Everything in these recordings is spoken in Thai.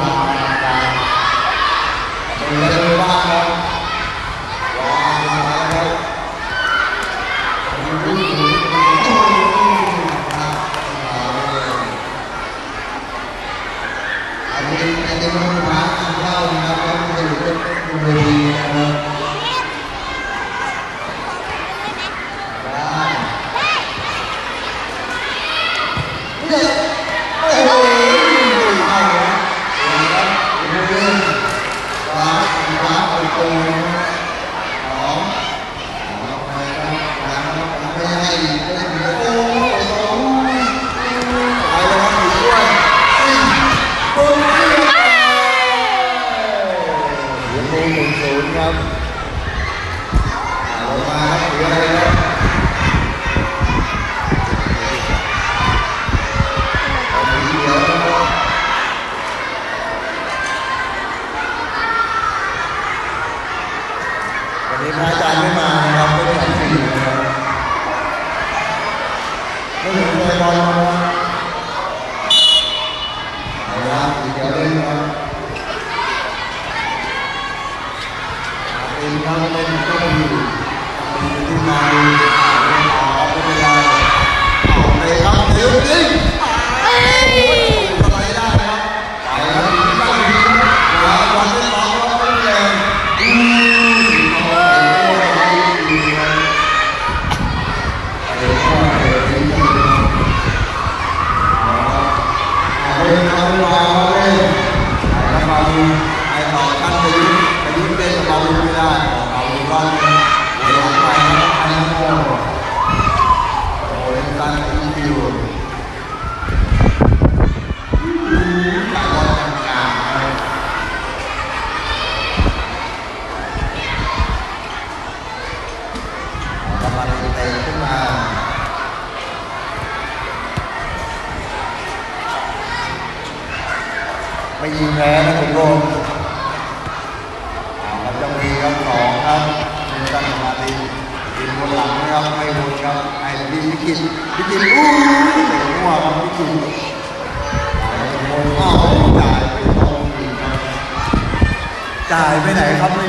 Bye. Hey! ตีแพ้นะคุณโลกครับยังมีครับสองครับเดนตันมาตินตินบนหลังนะครับไม่โดนครับไอ้พี่พิกินพิกินอู้ยเตะหัวครับพิกินจ่ายไม่ตจไปไหนครับไม่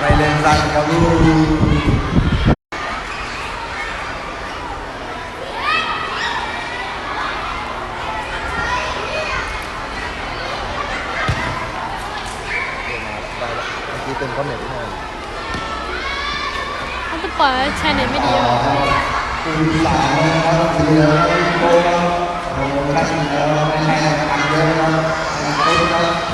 bay lên ra cao tên con này thế này เขาจะปล่อยให้แชร์ไหนไม่ดีหรอ Thank you.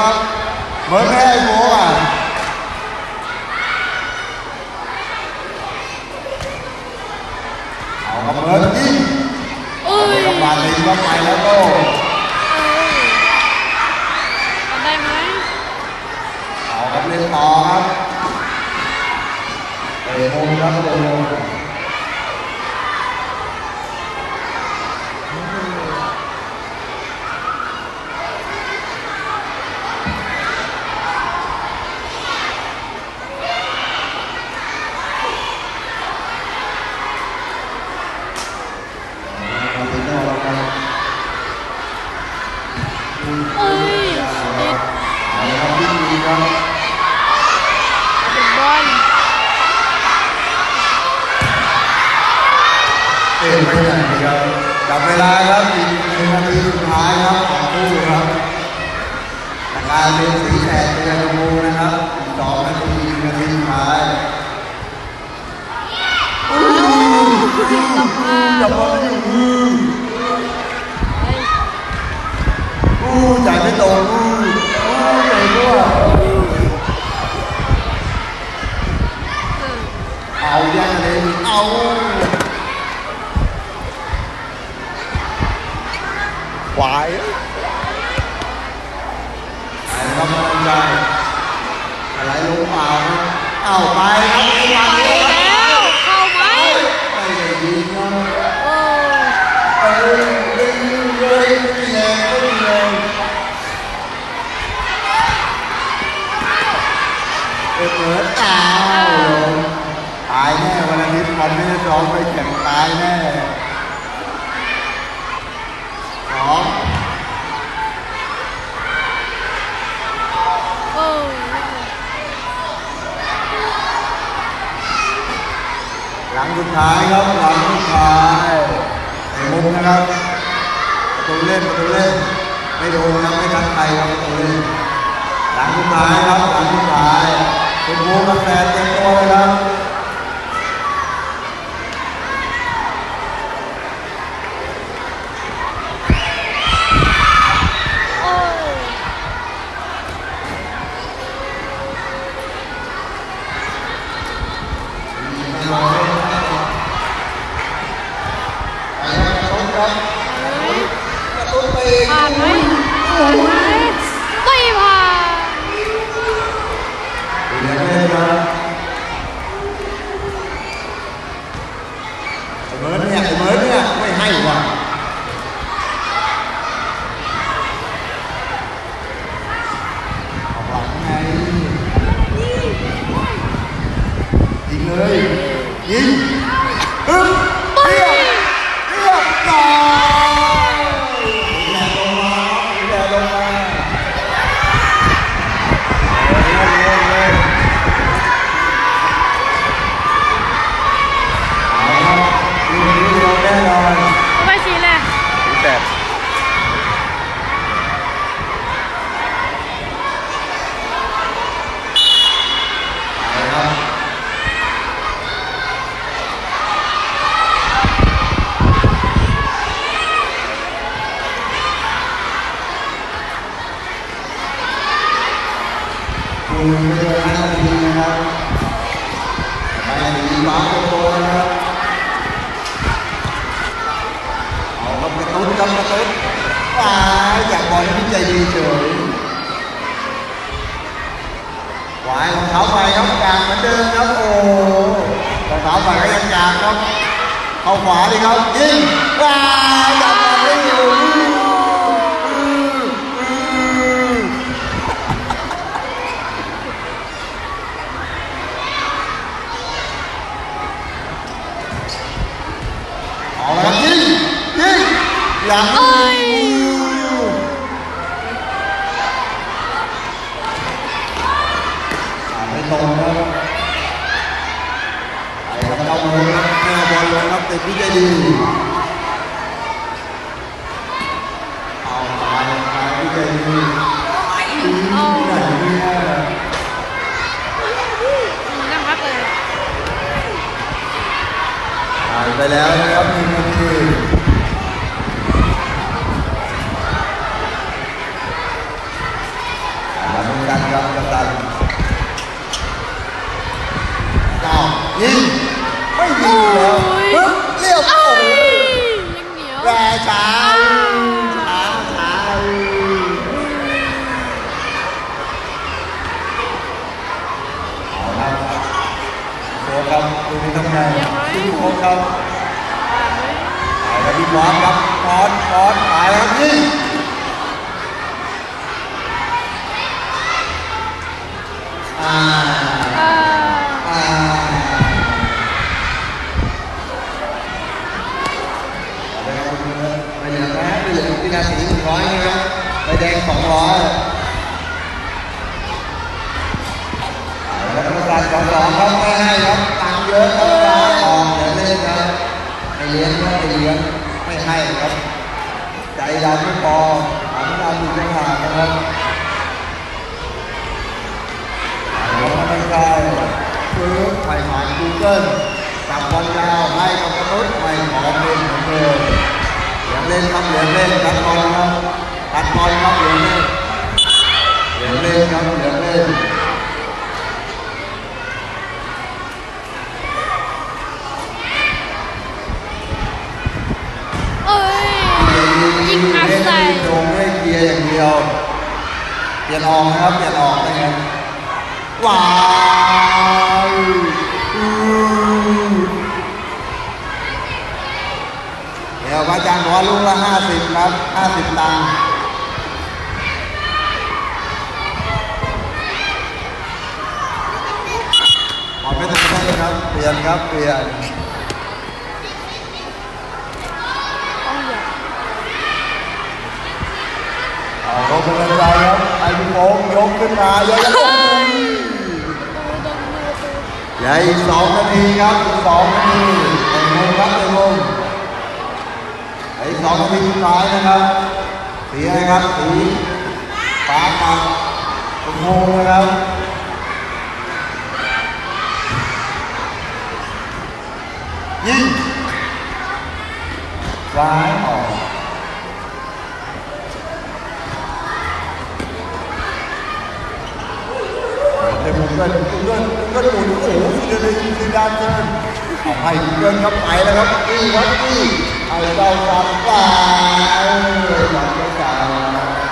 ครับเหมือนแพ้ไอ้โบ้อะเอาครับเหมือนยิงเอ้ย กำบาลเลยครับไปแล้วก็ เอ้ยทำได้ไหม เอาครับเล่นต่อครับเตะมุมครับเตะมุม เอาไปต่อครับ เอ้ยติด เอาละครับวิ่งดีครับ ติดบอล เตะไปไหนครับจับเวลาครับอีกหนึ่งนาทีสุดท้ายครับของคู่ครับจากการเป็นสีแสดเป็นชมพูนะครับอีกสองนาทีหนาทีสุดท้ายอู้จับบอลอยู่อู้ยจ่ายไม่ตรงอู้อู้เตะด้วยเอาแย่เลยเอาไห วไอ้ครับกำลังใจอะไรลงเปล่าเอาไปครับไปแล้วเข้าไหมไม่ได้ยิงครับโอ้เออไม่ยิงเลยไม่แรงไม่แรงเออเปิดอ้าตายแน่วันนี้วันนี้ซ้อมไปแข่งตายแน่สอง โอ้ หลังสุดท้ายครับหลังสุดท้ายในมุมนะครับประตูเล่นประตูเล่นไม่โดนนะไม่ทันใครครับประตูเล่นหลังสุดท้ายครับหลังสุดท้ายคุณบูกับแฟเต็มตัวเลยครับ เอาขวาดีครับยิงว้าจับมาไม่อยู่เอาละยิงยิงหลัง ไปแล้วนะครับหนึ่งนาทีมาดูกันครับกัปตันอ้าวยิงไม่ยิงแล้วปึ๊บเรียบโอ้โหยยังเหนียวแร่ช้าช้าช้าเอาครับโค้ชครับดูนี่ทำไงดูโค้ชครับ ไปแล้วพี่อสครับบอสบอสไปแล้วครับยิงอ่าอ่าอ่าไปเหลือแม้ไปเหลือวินาทีหนึ่งร้อยนะครับใบแดงสองร้อยแล้วกรรมการสองสองครับไม่ให้ครับตังเยอะครับการออกอย่าเล่นครับไม่เลี้ยงครับไม่เลี้ยง ให้ครับ ใจดำไม่พอหันดำอยู่ข้างหลังนะครับแล้วไม่ใช่คือไปผ่านกูเกิลจับบอลยาวให้กับมนุษย์ไม่ขอมเล่นเหมือนเดิมเหลืองเล่นครับเหลืองเล่นตัดบอลครับตัดบอลครับเหลืองเล่นเหลืองเล่นครับเหลืองเล่น เอ้ยยิงอัดใส่ เล่นโดงไม่เกียร์อย่างเดียว เปลี่ยนออกนะครับ เปลี่ยนออกได้ไงว้าวเดี๋ยวพระอาจารย์บอกว่าลูกละห้าสิบครับห้าสิบตังค์หมดไม่ต้องใช่ครับ เปลี่ยนครับ เปลี่ยน ต้องอย่า เอาลง กำลังใจครับไอ้พี่โป่งยกขึ้นมาเยอะเฮ้ยประตูโดนมือประตูใหญ่อีกสองนาทีครับอีกสองนาทีเต็มมุมครับเต็มมุมอีกสองนาทีสุดท้ายนะครับสีอะไรครับสีฟ้ากับชมพูนะครับยิงซ้ายออกเต็มมุมด้วยเกินเกินหมุนโอ้โหสีเดนสีดานเกินเอาให้เกินครับไปแล้วครับอีวัดอีเอาเรากลับไปหลังไม่กลาว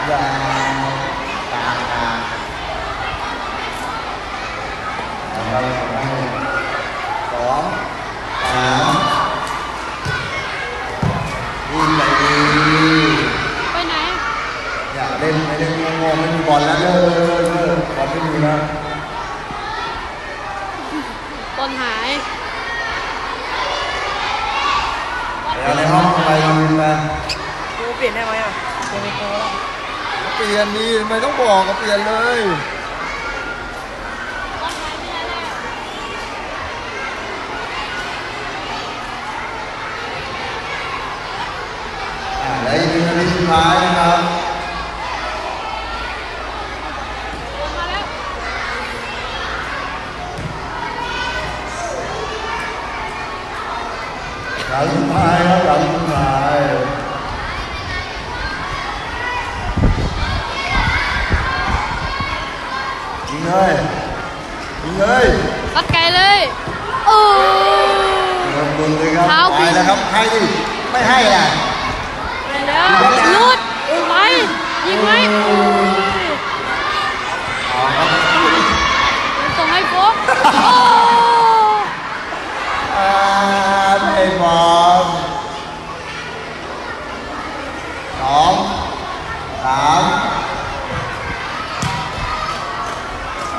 อย่างกลางกลางสองสามวิ่งไปดีไปไหนอย่าเล่นไม่เล่นงงๆไม่มีบอลแล้วเลิกเลิกเลิกบอลไม่มีแล้ว ต้นหาย เดี๋ยว ในห้องไปทำกันกูเปลี่ยนได้ไหมอะเปลี่ยนเป็นโกแล้วเปลี่ยนดีทำไมต้องบอกก็เปลี่ยนเลย ต้นหายไม่ได้แล้ว อ่าและอีกหนึ่งนาทีสุดท้ายนะครับ ลงมาแล้ว หลังสุดท้ายครับหลังสุดท้ายยิงเลยยิงเลย ตัดไกลเลย โอ้ย โดนบุญเลยครับ เท้า ไป ผิด แล้วครับให้ดิไม่ให้ล่ะ ไปแล้วลุดไปยิงไหมโอ้ย เอาครับ ส่งให้โฟกโอ้ อ่า ไม่บอลสองสาม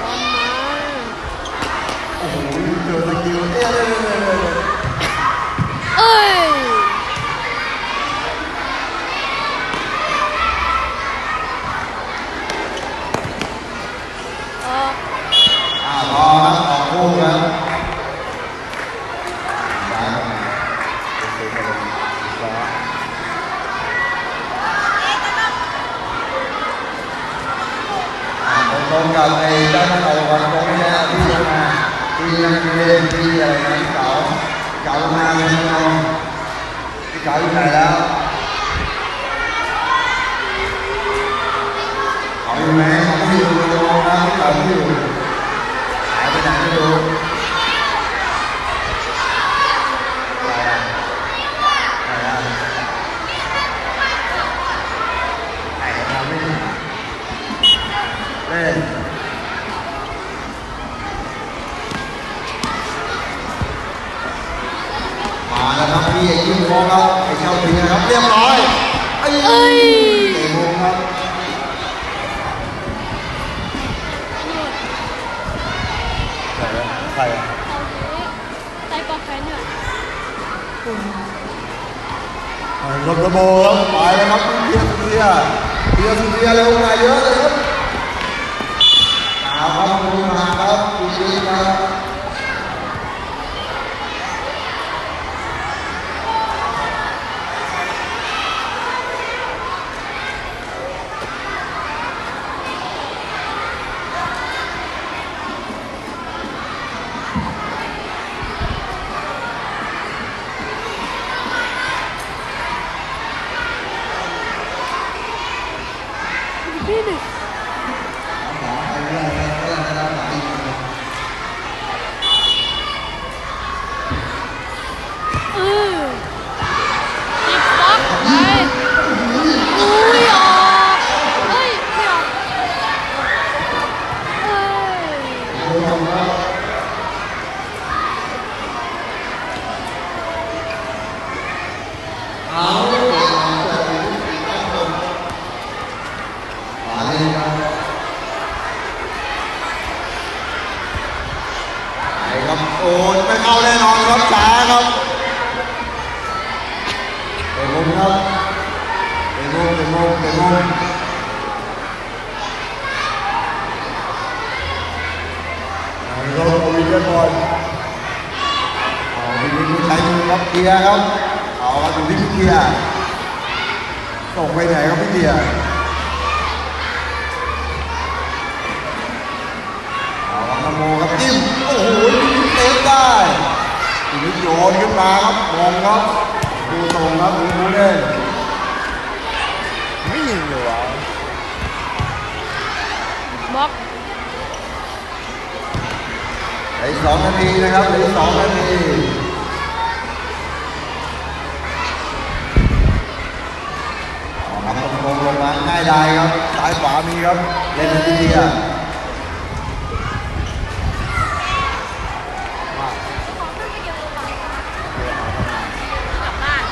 บอลมา โอ้โหเจอสกิลเอ๊ะเอ๊ะเอ๊ะเอ๊ะเอ๊ะ เอ้ย รงกับไอ้ด้านเก่าวันตรงนี้นะที่ลงมาที่นักเรียนที่อะไรนะที่เก่าเก่าลงมาเลยนะเราที่เก่าอยู่ไหนแล้วเขาอยู่ไหนเขาไม่อยู่ในโรงนะที่เก่าไม่อยู่หายไปไหนไม่รู้ไปอะไปอะไหนทำไม่ถึง เล่นมาแล้วครับพี่ไอ้ยิ้มโมครับไอ้เจ้าทีนะครับเรียบร้อยไอ้ เอ้ย เตะมุมครับใครอะใครอะ ไตปอกแฟนเนี่ย ไอ้รถกระโบครับไปแล้วครับเพียร์เพียร์เพียร์เพียร์เร็วมาเยอะเลยครับ เอาครับลงมาครับคุณดีครับ พี่หนึ่งเออจิบบล็อกไปอุ้ยออกเฮ้ยไม่ออกเอ้ย มาเลยครับไปครับโอ้ยไม่เข้าแน่นอนครับช้าครับเตะมุมครับเตะมุมเตะมุมเตะมุมเอาละครับเอาวินเล่นบอลเอาวินผู้ใช้มือครับเคลี ยร์ครับเอาครับอยู่ที่พี่เคลียร์ส่งไปไหนครับพี่เคลียร์เอาละครับโมครับจิ้มโอ้โหเซฟได้ทีนี้โยนขึ้นมาครับมองครับดูตรงครับดูดูเล่นไม่ยิงเลยวะบล็อกเหลืออีกสองนาทีนะครับเหลืออีกสองนาทีเอาละครับลงลงมาง่าย ได้ครับซ้ายขวามีครับเล่นทีเดียว กลับบ้าน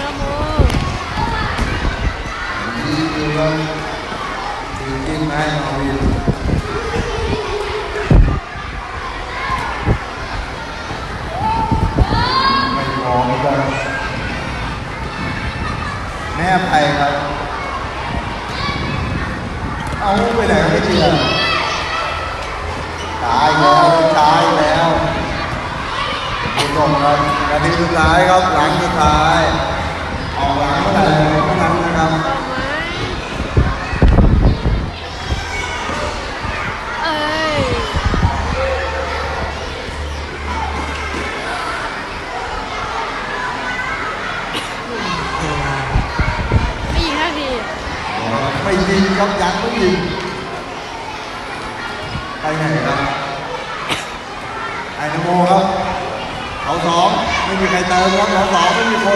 นะโม ทีเดียวทีกินให้มาวินไม่มองกัน แม่ไปครับ เอาไปไหนไม่เจอตายแล้วตายแล้วผู้ชมครับนาทีสุดท้ายครับหลังสุดท้าย ออกหลังเมื่อไหร่ ไม่ยิงครับยังไม่ยิงไปไหนครับไอ้นโมครับเขาสองไม่มีใครเติมครับเขาสองไม่มีคน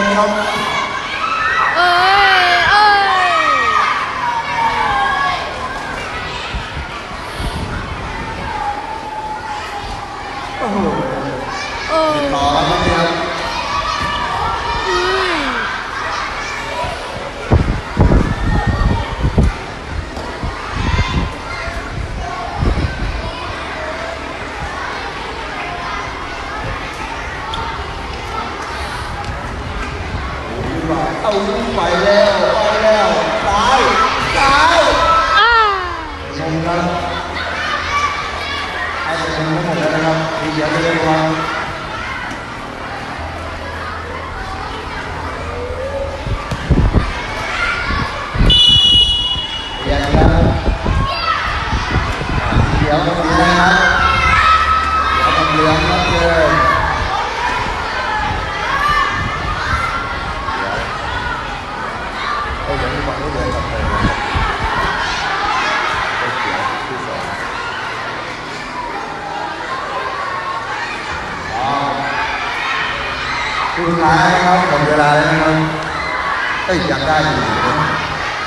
อ้ยอยากได้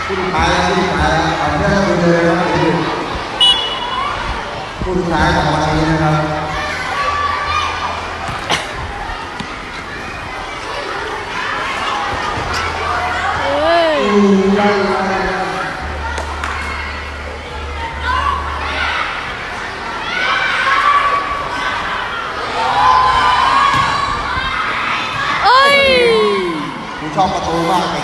ผู้ท้ายผู้ขายเอาเรื่องเลยครับผู้ท้ายของวันนี้นะครับชอบประตูมากเลย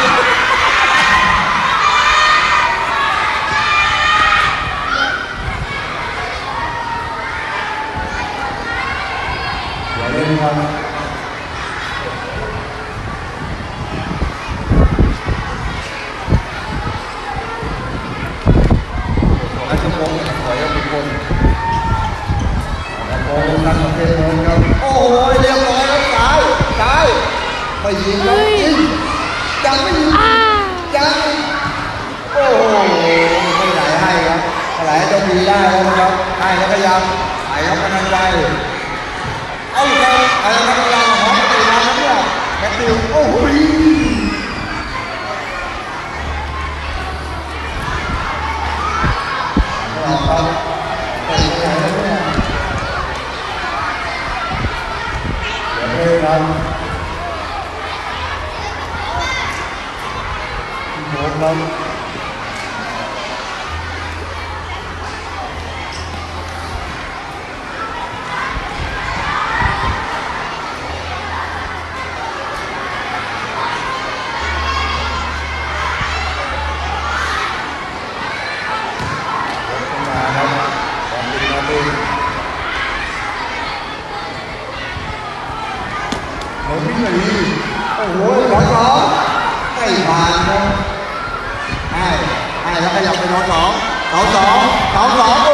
có có có có có có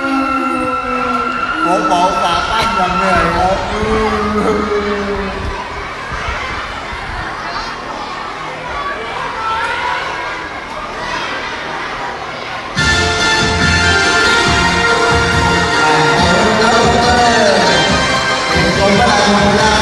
ừ. một bộ tạ tay là người Hãy subscribe cho kênh Ghiền Mì Gõ Để không bỏ lỡ những video hấp dẫn